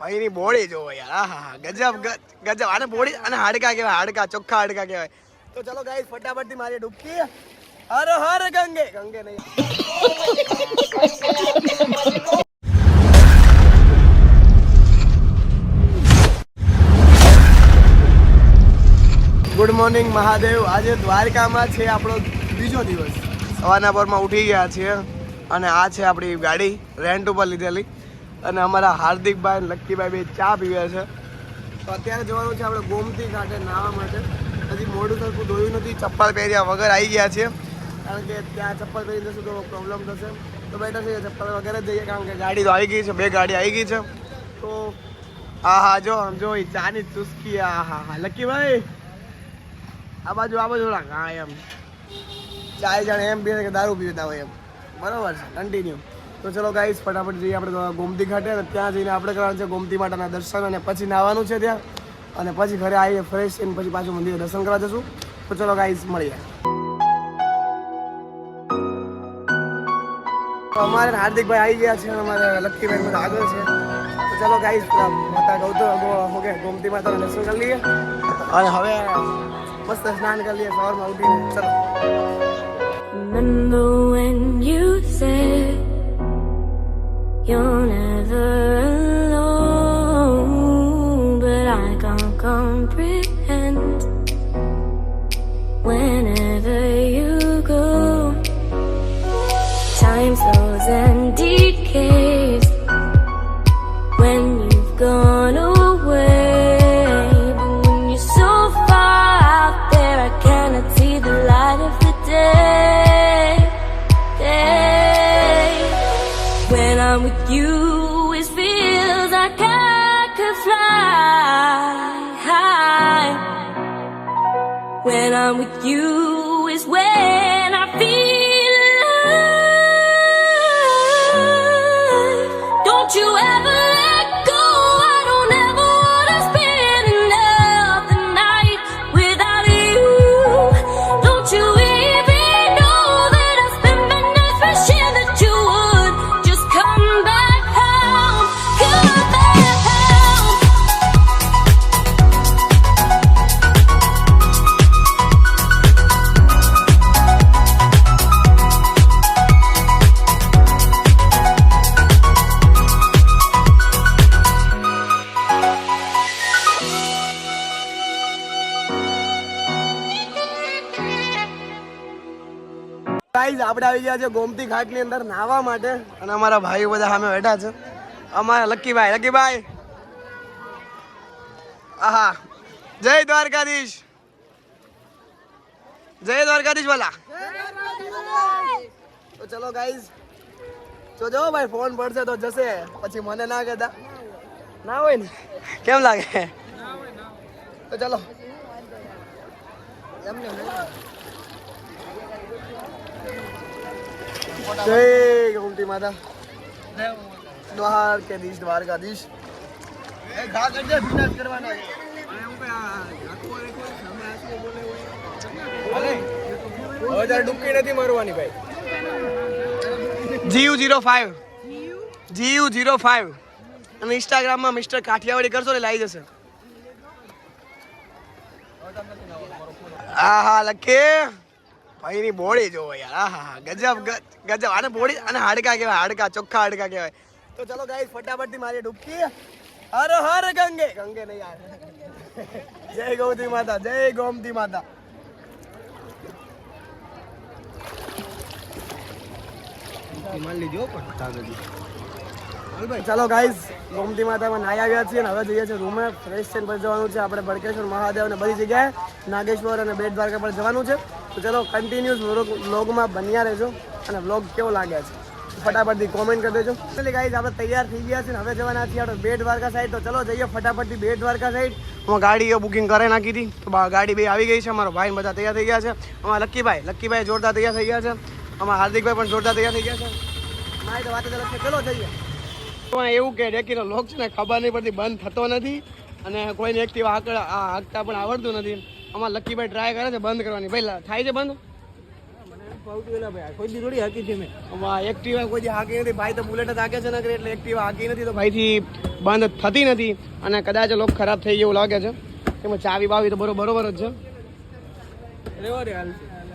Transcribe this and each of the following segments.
ભાઈની બોડી જોવો યાર. હા હા ગજબ ગજબ. આને બોડી અને હાડકા કહેવાય, હાડકા, ચોખ્ખા હાડકા કહેવાય. તો ચલો ગાઈસ ફટાફટથી મારી ડૂબકી. હર હર ગંગે. ગંગે નહીં. Good morning Mahadev. આજે દ્વારકામાં છે આપણો બીજો દિવસ. સવારના પરમાં ઉઠી ગયા છીએ અને આ છે આપણી ગાડી રેન્ટ ઉપર લીધેલી. અને અમારા હાર્દિકભાઈ લક્કીભાઈ બે ચા પીવે છે. તો અત્યારે જવાનું છે આપણે ગોમતી ઘાટે નાહવા માટે. હજી મોઢું સરખું ધોયું નથી, ચપ્પલ પહેર્યા વગર આવી ગયા છીએ. કારણ કે ત્યાં ચપ્પલ પહેરી જશું તો પ્રોબ્લેમ થશે. તો બેઠા છે ચપ્પલ વગર જ જઈએ, કારણ કે ગાડી તો આવી ગઈ છે, બે ગાડી આવી ગઈ છે. તો હા હા, જો, આમ જો ચાની ચુસ્કી, આ હા હા. લક્કીભાઈ આ બાજુ આ બાજુ હા, એમ. ચાય જાણે એમ પીએ કે દારૂ પીતા હોય એમ. બરોબર છે કન્ટિન્યુ તો ચલો ગાઈસ ફટાફટ જઈએ આપણે ગોમતી ઘાટે અને ત્યાં જઈને આપણે કરવાનું છે ગોમતી માતાના દર્શન અને પછી નાવાનું છે ત્યાં. અને પછી ઘરે આવીએ ફ્રેશ થઈને પછી પાછું મંદિરે દર્શન કરવા જશું. તો ચલો ગાઈસ મળીએ. અમારે હાર્દિકભાઈ આવી ગયા છે અમારે લક્કીભાઈ બધા આગળ છે. તો ચલો ગાઈસ માતા ગૌતમ ઓકે, ગોમતી માતાના દર્શન કરી લઈએ. અને હવે મસ્ત સ્નાન કરી લઈએ સવારમાં ઉઠીને. ચલો. Remember you said You'll never you, it feels like I could fly high. When I'm with you is when આપણે આવી ગયા છે ગોમતી ઘાટની અંદર નાહવા માટે અને અમારા ભાઈઓ બધા સામે બેઠા છે. અમારા લક્કીભાઈ લક્કીભાઈ. આહા. જય દ્વારકાધીશ. જય દ્વારકાધીશ વાલા. તો ચલો ગાઈઝ જો જો ભાઈ ફોન પડશે તો જશે. પછી મને ના કહેતા. ના હોય ને? કેમ લાગે? તો ચલો. એમને જય ગોમતી માતા. દ્વારકાધીશ. દ્વારકાધીશ ડૂબકી નથી મારવાની ભાઈ. GU zero five. GU zero five. અને ઇન્સ્ટાગ્રામમાં મિસ્ટર કાઠિયાવાડી કરશો ને લાવી? જશે હા હા લખે. ભાઈની બોડી જોવો યાર. આહા હા ગજબ ગજબ. આને બોડી અને હાડકા કહેવાય હાડકા ચોખ્ખા હાડકા કહેવાય. તો ચલો ગાઈસ ફટાફટથી મારી ડૂબકી. હર હર ગંગે. ગંગે નહીં યાર. જય ગૌતી માતા જય ગોમતી માતા. ચાલો ગાઈઝ ગોમતી માતામાં નાહી આવ્યા છીએ અને હવે જઈએ છીએ રૂમે. ફ્રેશ થઈને પછી જવાનું છે. આપણે બળકેશ્વર મહાદેવ અને બધી જગ્યાએ નાગેશ્વર અને બેટ દ્વારકા પર જવાનું છે. તો ચલો કન્ટિન્યુઅસ વ્લોગમાં બન્યા રહેજો અને વ્લોગ કેવો લાગે છે? ફટાફટથી કોમેન્ટ કરી દેજો. એટલે ગાઈઝ આપણે તૈયાર થઈ ગયા છે હવે જવાના છીએ આપણે બેટ દ્વારકા સાઈડ તો ચલો જઈએ ફટાફટથી બેટ દ્વારકા સાઈડ હું ગાડીઓ બુકિંગ કરાવી નાખી હતી. તો બા- ગાડી બે આવી ગઈ છે. અમારો ભાઈ બધા તૈયાર થઈ ગયા છે. અમારા લક્કીભાઈ લક્કીભાઈ જોરદાર તૈયાર થઈ ગયા છે. અમારા હાર્દિકભાઈ પણ જોરદાર તૈયાર થઈ ગયા છે. મારી તો વાત ચલો જઈએ. પણ એવું કે ડેકીનો લોક છે ને ખબર નહીં પડતી, બંધ થતો નથી અને કોઈને એક્ટિવા આગળ આ હાંકતા પણ આવડતું નથી. આમાં લક્કીભાઈ ટ્રાય કરે છે, બંધ કરવાની. ભાઈ થાય છે બંધ? એક્ટિવા કોઈ હાકી નથી. ભાઈ તો બુલેટ જ હાકે છે ને એટલે એક્ટિવા હાકી નથી, તો ભાઈથી બંધ થતી નથી. અને કદાચ લોક ખરાબ થઈ ગયું લાગે છે. એમાં ચાવી બાવી તો બરોબર જ છે.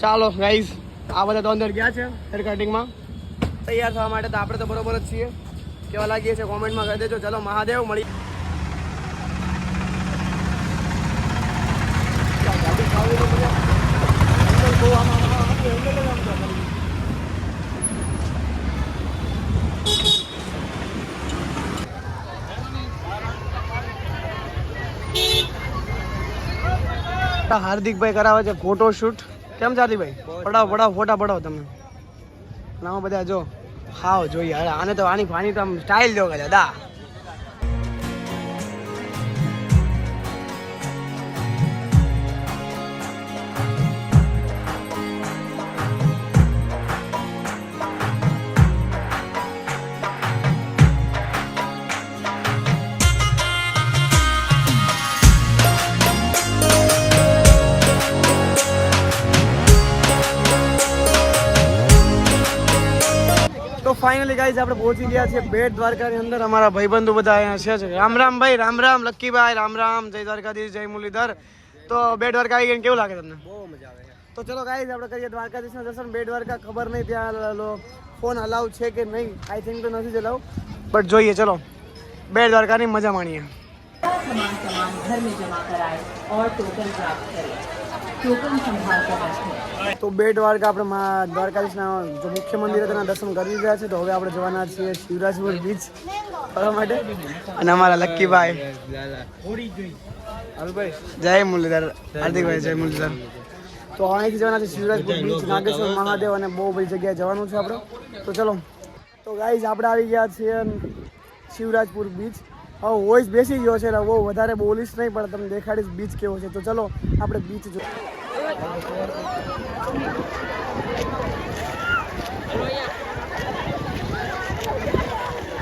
ચાલો ગાઈઝ આ બધા તો અંદર ગયા છે હેર કટિંગમાં તૈયાર થવા માટે તો આપણે તો બરોબર જ છીએ. કેવા લાગીએ છે? કોમેન્ટમાં કરી દેજો. ચલો, મહાદેવ, મળી હાર્દિકભાઈ કરાવે છે ફોટો શૂટ કેમ છે હાર્દિકભાઈ પડાવો પડાવો, ફોટા પડાવો તમે. આમાં બધા જો. હાવ જોઈએ. આને તો આની ફાની તો સ્ટાઇલ જો કદાચ દા. ફાઇનલી ગાઈઝ આપણે પહોંચી ગયા છે બેટ દ્વારકાની અંદર. અમારા ભાઈબંધો બધા અહીંયા છે રામ રામ ભાઈ રામ રામ લક્કીભાઈ રામ રામ જય દ્વારકાધીશ જય મુરલીધર. તો બેટ દ્વારકા આવી ગઈને કેવું લાગે તમને? બહુ મજા આવે તો ચલો ગાઈઝ આપણે કરીએ દ્વારકાધીશના દર્શન. બેટ દ્વારકા ખબર નહીં ત્યાં ફોન અલાઉ છે કે નહીં? આઈ થિંક તો નથી જ બટ જોઈએ ચલો. બેટ દ્વારકાની મજા માણીએ. સામાન સામાન ઘર જમા કરાય ઓર ટોકન પ્રાપ્ત કરે ટોકન સંભાળ તો બે દ્વારકા આપણે મા દ્વારકાધીશના જો મુખ્ય મંદિર તેના દર્શન કરી રહ્યા છે તો હવે આપણે જવાના છીએ શિવરાજપુર બીચ ફરવા માટે. અને અમારા લક્કીભાઈ જય મુરલીધર હાર્દિકભાઈ જય મુરલીધર. તો અહીંથી જવાના છે શિવરાજપુર બીચ નાગેશ્વર મહાદેવ અને બહુ બધી જગ્યાએ જવાનું છે આપણે. તો ચલો. તો ગાઈઝ આપણે આવી ગયા છીએ શિવરાજપુર બીચ હવે વોઇસ બેસી ગયો છે એટલે બહુ વધારે બોલીશ નહીં પણ તમને દેખાડીશ બીચ કેવો છે. તો ચલો આપણે બીચ જો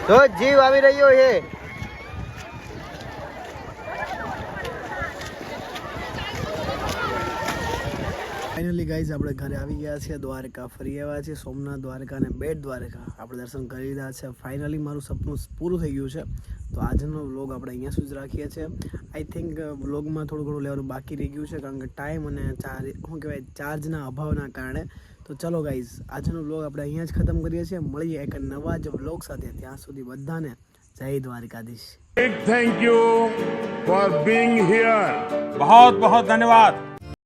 તો જીવ આવી રહ્યો છે. ફાઇનલી ગાઈઝ આપણે ઘરે આવી ગયા છીએ, દ્વારકા ફરી આવ્યા છીએ, સોમનાથ દ્વારકા અને બેટ દ્વારકા. આપણે દર્શન કરી લીધા છે. ફાઇનલી મારું સપનું પૂરું થઈ ગયું છે. તો આજનો વ્લોગ આપણે અહીંયા સુધી રાખીએ છીએ. આઈ થિંક વ્લોગમાં થોડું ઘણું લેવાનું બાકી રહી ગયું છે, કારણ કે ટાઈમ અને ચાર્જ શું કહેવાય ચાર્જના અભાવના કારણે તો ચલો ગાઈઝ આજનો વ્લોગ આપણે અહીંયા જ ખતમ કરીએ છીએ. મળીએ એક નવા જ વ્લોગ સાથે. ત્યાં સુધી બધાને Jai Dwarkadhish. Thank you for being here બહુ બહુ ધન્યવાદ